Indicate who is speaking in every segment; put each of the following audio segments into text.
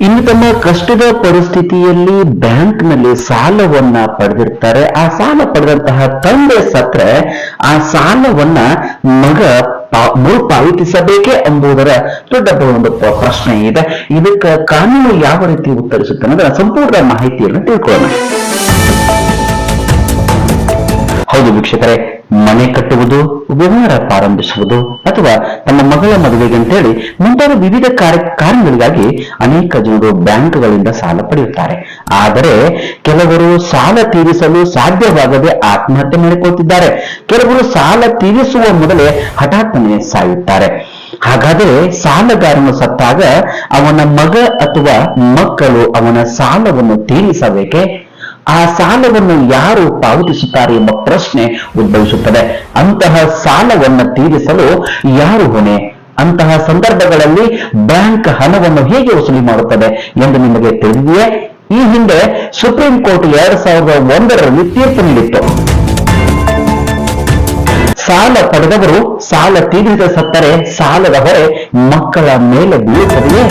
Speaker 1: ಇನ್ನು ತಮ್ಮ ಕಷ್ಟದ ಪರಿಸ್ಥಿತಿಯಲ್ಲಿ ಬ್ಯಾಂಕ್ನಲ್ಲಿ ಸಾಲವನ್ನ ಪಡೆದಿರ್ತಾರೆ. ಆ ಸಾಲ ಪಡೆದಂತಹ ತಂದೆ ಸತ್ರೆ ಆ ಸಾಲವನ್ನ ಮಗ ಮರುಪಾವತಿಸಬೇಕೇ ಎಂಬುದರ ದೊಡ್ಡ ಒಂದು ಪ್ರಶ್ನೆ ಇದೆ. ಇದಕ್ಕೆ ಕಾನೂನು ಯಾವ ರೀತಿ ಉತ್ತರಿಸುತ್ತೆ ಅನ್ನೋದರ ಸಂಪೂರ್ಣ ಮಾಹಿತಿಯನ್ನು ತಿಳ್ಕೊಳ್ಳೋಣ. ಹೌದು ವೀಕ್ಷಕರೇ, ಮನೆ ಕಟ್ಟುವುದು, ವ್ಯವಹಾರ ಪ್ರಾರಂಭಿಸುವುದು ಅಥವಾ ತಮ್ಮ ಮಗಳ ಮದುವೆಗೆ ಅಂತೇಳಿ ಮುಂತಾದ ವಿವಿಧ ಕಾರ್ಯ ಕಾರಣಗಳಿಗಾಗಿ ಅನೇಕ ಜನರು ಬ್ಯಾಂಕ್ಗಳಿಂದ ಸಾಲ ಪಡೆಯುತ್ತಾರೆ. ಆದರೆ ಕೆಲವರು ಸಾಲ ತೀರಿಸಲು ಸಾಧ್ಯವಾಗದೆ ಆತ್ಮಹತ್ಯೆ ಮಾಡಿಕೊಳ್ತಿದ್ದಾರೆ. ಕೆಲವರು ಸಾಲ ತೀರಿಸುವ ಮೊದಲೇ ಹಠಾತ್ತನೆ ಸಾಯುತ್ತಾರೆ. ಹಾಗಾದರೆ ಸಾಲಗಾರನು ಸತ್ತಾಗ ಅವನ ಮಗ ಅಥವಾ ಮಕ್ಕಳು ಅವನ ಸಾಲವನ್ನು ತೀರಿಸಬೇಕೆ? ಆ ಸಾಲವನ್ನು ಯಾರು ಪಾವತಿಸುತ್ತಾರೆ ಎಂಬ ಪ್ರಶ್ನೆ ಉದ್ಭವಿಸುತ್ತದೆ. ಅಂತಹ ಸಾಲವನ್ನು ತೀರಿಸಲು ಯಾರು ಹೊಣೆ? ಅಂತಹ ಸಂದರ್ಭಗಳಲ್ಲಿ ಬ್ಯಾಂಕ್ ಹಣವನ್ನು ಹೇಗೆ ವಸೂಲಿ ಮಾಡುತ್ತದೆ ಎಂದು ನಿಮಗೆ ತಿಳಿದಿದೆಯೇ? ಈ ಹಿಂದೆ ಸುಪ್ರೀಂ ಕೋರ್ಟ್ ಎರಡ್ ಸಾವಿರದ ಒಂದರಲ್ಲಿ ತೀರ್ಪು ನೀಡಿತ್ತು. ಸಾಲ ಪಡೆದವರು ಸಾಲ ತೀರಿದ ಸತ್ತರೆ ಸಾಲದ ಹೊರೆ ಮಕ್ಕಳ ಮೇಲೆ ಬೀಳುತ್ತದೆಯೇ?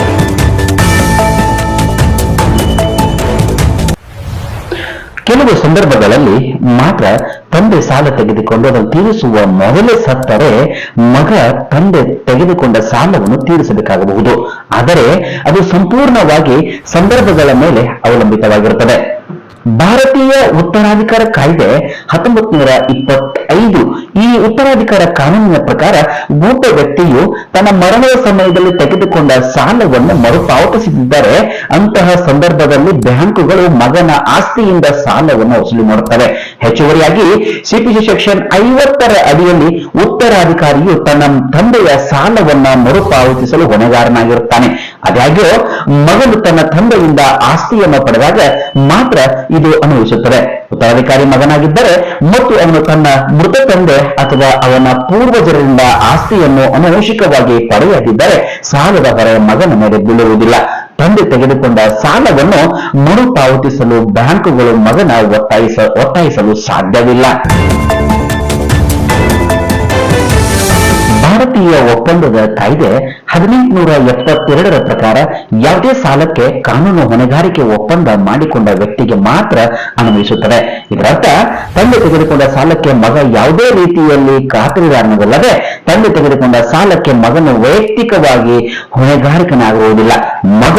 Speaker 1: ಕೆಲವು ಸಂದರ್ಭಗಳಲ್ಲಿ ಮಾತ್ರ ತಂದೆ ಸಾಲ ತೆಗೆದುಕೊಂಡು ಅದನ್ನು ತೀರಿಸುವ ಮೊದಲೇ ಸತ್ತರೆ ಮಗ ತಂದೆ ತೆಗೆದುಕೊಂಡ ಸಾಲವನ್ನು ತೀರಿಸಬೇಕಾಗಬಹುದು. ಆದರೆ ಅದು ಸಂಪೂರ್ಣವಾಗಿ ಸಂದರ್ಭಗಳ ಮೇಲೆ ಅವಲಂಬಿತವಾಗಿರುತ್ತದೆ. ಭಾರತೀಯ ಉತ್ತರಾಧಿಕಾರ ಕಾಯ್ದೆ ಹತ್ತೊಂಬತ್ ನೂರ ಇಪ್ಪತ್ತೈದು ಈ ಉತ್ತರಾಧಿಕಾರ ಕಾನೂನಿನ ಪ್ರಕಾರ ಒಬ್ಬ ವ್ಯಕ್ತಿಯು ತನ್ನ ಮರಣದ ಸಮಯದಲ್ಲಿ ತೆಗೆದುಕೊಂಡ ಸಾಲವನ್ನು ಮರುಪಾವತಿಸದಿದ್ದರೆ ಅಂತಹ ಸಂದರ್ಭದಲ್ಲಿ ಬ್ಯಾಂಕುಗಳು ಮಗನ ಆಸ್ತಿಯಿಂದ ಸಾಲವನ್ನು ವಸೂಲಿ ಮಾಡುತ್ತವೆ. ಹೆಚ್ಚುವರಿಯಾಗಿ ಸಿಪಿಸಿ ಸೆಕ್ಷನ್ ಐವತ್ತರ ಅಡಿಯಲ್ಲಿ ಉತ್ತರಾಧಿಕಾರಿಯು ತನ್ನ ತಂದೆಯ ಸಾಲವನ್ನ ಮರುಪಾವತಿಸಲು ಹೊಣೆಗಾರನಾಗಿರುತ್ತಾನೆ. ಆದಾಗ್ಯೂ ಮಗನು ತನ್ನ ತಂದೆಯಿಂದ ಆಸ್ತಿಯನ್ನು ಪಡೆದಾಗ ಮಾತ್ರ ಇದು ಅನ್ವಯಿಸುತ್ತದೆ ಉತ್ತರಾಧಿಕಾರಿ ಮಗನಾಗಿದ್ದರೆ ಮತ್ತು ಅವನು ತನ್ನ ಮೃತ ತಂದೆ ಅಥವಾ ಅವನ ಪೂರ್ವಜರಿಂದ ಆಸ್ತಿಯನ್ನು ಅನವಶ್ಯಕವಾಗಿ ಪಡೆಯದಿದ್ದರೆ ಸಾಲದ ಹೊರೆ ಮಗನ ಮೇಲೆ ಬೀಳುವುದಿಲ್ಲ. ತಂದೆ ತೆಗೆದುಕೊಂಡ ಸಾಲವನ್ನು ಮರುಪಾವತಿಸಲು ಬ್ಯಾಂಕುಗಳು ಮಗನ ಒತ್ತಾಯಿಸ, ಒತ್ತಾಯಿಸಲು ಸಾಧ್ಯವಿಲ್ಲ. ಭಾರತೀಯ ಒಪ್ಪಂದದ ಕಾಯ್ದೆ ಹದಿನೆಂಟುನೂರ ಎಪ್ಪತ್ತೆರಡರ ಪ್ರಕಾರ ಯಾವುದೇ ಸಾಲಕ್ಕೆ ಕಾನೂನು ಹೊಣೆಗಾರಿಕೆ ಒಪ್ಪಂದ ಮಾಡಿಕೊಂಡ ವ್ಯಕ್ತಿಗೆ ಮಾತ್ರ ಅನ್ವಯಿಸುತ್ತದೆ. ಇದರರ್ಥ, ತಂದೆ ತೆಗೆದುಕೊಂಡ ಸಾಲಕ್ಕೆ ಮಗ ಯಾವುದೇ ರೀತಿಯಲ್ಲಿ ಖಾತರಿದಾರನವಲ್ಲದೆ ತಂದೆ ತೆಗೆದುಕೊಂಡ ಸಾಲಕ್ಕೆ ಮಗನು ವೈಯಕ್ತಿಕವಾಗಿ ಹೊಣೆಗಾರಿಕನಾಗುವುದಿಲ್ಲ ಮಗ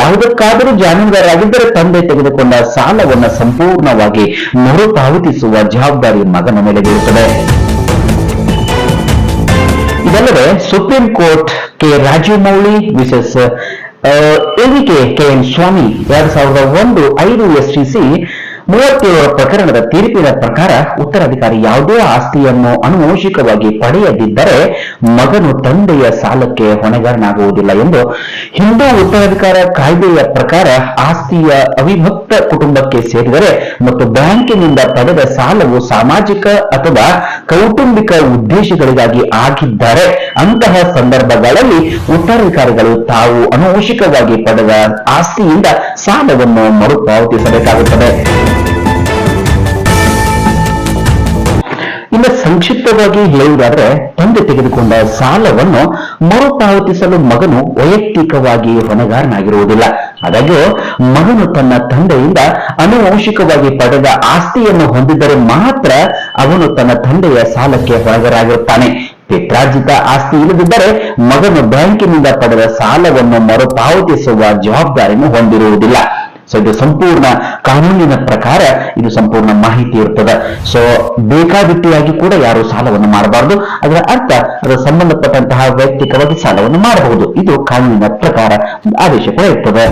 Speaker 1: ಯಾವುದಕ್ಕಾದರೂ ಜಾಮೀನುದಾರರಾಗಿದ್ದರೆ ತಂದೆ ತೆಗೆದುಕೊಂಡ ಸಾಲವನ್ನು ಸಂಪೂರ್ಣವಾಗಿ ಮರುಪಾವತಿಸುವ ಜವಾಬ್ದಾರಿ ಮಗನ ಮೇಲೆ ಬೀರುತ್ತದೆ. ಇದಲ್ಲದೆ supreme court K Rajeev Mouli versus AVK K N Swamy ಎರಡ್ ಸಾವಿರದ ಒಂದು ಐದು ಎಸ್ಟಿಸಿ ಮೂವತ್ತೇಳರ ಪ್ರಕರಣದ ತೀರ್ಪಿನ ಪ್ರಕಾರ ಉತ್ತರಾಧಿಕಾರಿ ಯಾವುದೇ ಆಸ್ತಿಯನ್ನು ಅನುವಂಶಿಕವಾಗಿ ಪಡೆಯದಿದ್ದರೆ ಮಗನು ತಂದೆಯ ಸಾಲಕ್ಕೆ ಹೊಣೆಗಾರನಾಗುವುದಿಲ್ಲ ಎಂದು ಹಿಂದೂ ಉತ್ತರಾಧಿಕಾರ ಕಾಯ್ದೆಯ ಪ್ರಕಾರ ಆಸ್ತಿಯ ಅವಿಭಕ್ತ ಕುಟುಂಬಕ್ಕೆ ಸೇರಿದರೆ ಮತ್ತು ಬ್ಯಾಂಕಿನಿಂದ ಪಡೆದ ಸಾಲವು ಸಾಮಾಜಿಕ ಅಥವಾ ಕೌಟುಂಬಿಕ ಉದ್ದೇಶಗಳಿಗಾಗಿ ಆಗಿದ್ದರೆ ಅಂತಹ ಸಂದರ್ಭಗಳಲ್ಲಿ ಉತ್ತರಾಧಿಕಾರಿಗಳು ತಾವು ಅನುವಂಶಿಕವಾಗಿ ಪಡೆದ ಆಸ್ತಿಯಿಂದ ಸಾಲವನ್ನು ಮರುಪಾವತಿಸಬೇಕಾಗುತ್ತದೆ. ಸಂಕ್ಷಿಪ್ತವಾಗಿ ಹೇಳುವುದಾದ್ರೆ, ತಂದೆ ತೆಗೆದುಕೊಂಡ ಸಾಲವನ್ನು ಮರುಪಾವತಿಸಲು ಮಗನು ವೈಯಕ್ತಿಕವಾಗಿ ಹೊಣೆಗಾರನಾಗಿರುವುದಿಲ್ಲ. ಆದಾಗ್ಯೂ ಮಗನು ತನ್ನ ತಂದೆಯಿಂದ ಅನುವಂಶಿಕವಾಗಿ ಪಡೆದ ಆಸ್ತಿಯನ್ನು ಹೊಂದಿದ್ದರೆ ಮಾತ್ರ ಅವನು ತನ್ನ ತಂದೆಯ ಸಾಲಕ್ಕೆ ಹೊಣೆಗಾರಾಗಿರುತ್ತಾನೆ ಪಿತ್ರಾರ್ಜಿತ ಆಸ್ತಿ ಇಲ್ಲದಿದ್ದರೆ ಮಗನು ಬ್ಯಾಂಕಿನಿಂದ ಪಡೆದ ಸಾಲವನ್ನು ಮರುಪಾವತಿಸುವ ಜವಾಬ್ದಾರಿಯನ್ನು ಹೊಂದಿರುವುದಿಲ್ಲ. ಸೊ ಇದು ಸಂಪೂರ್ಣ ಕಾನೂನಿನ ಪ್ರಕಾರ ಇದು ಸಂಪೂರ್ಣ ಮಾಹಿತಿ ಇರ್ತದೆ. ಸೊ ಬೇಕಾಬಿಟ್ಟಿಯಾಗಿ ಕೂಡ ಯಾರು ಸಾಲವನ್ನು ಮಾಡಬಾರದು. ಅದರ ಅರ್ಥ ಅದರ ಸಂಬಂಧಪಟ್ಟಂತಹ ವೈಯಕ್ತಿಕವಾಗಿ ಸಾಲವನ್ನು ಮಾಡಬಹುದು. ಇದು ಕಾನೂನಿನ ಪ್ರಕಾರ ಆದೇಶ ಕೂಡ ಇರ್ತದೆ.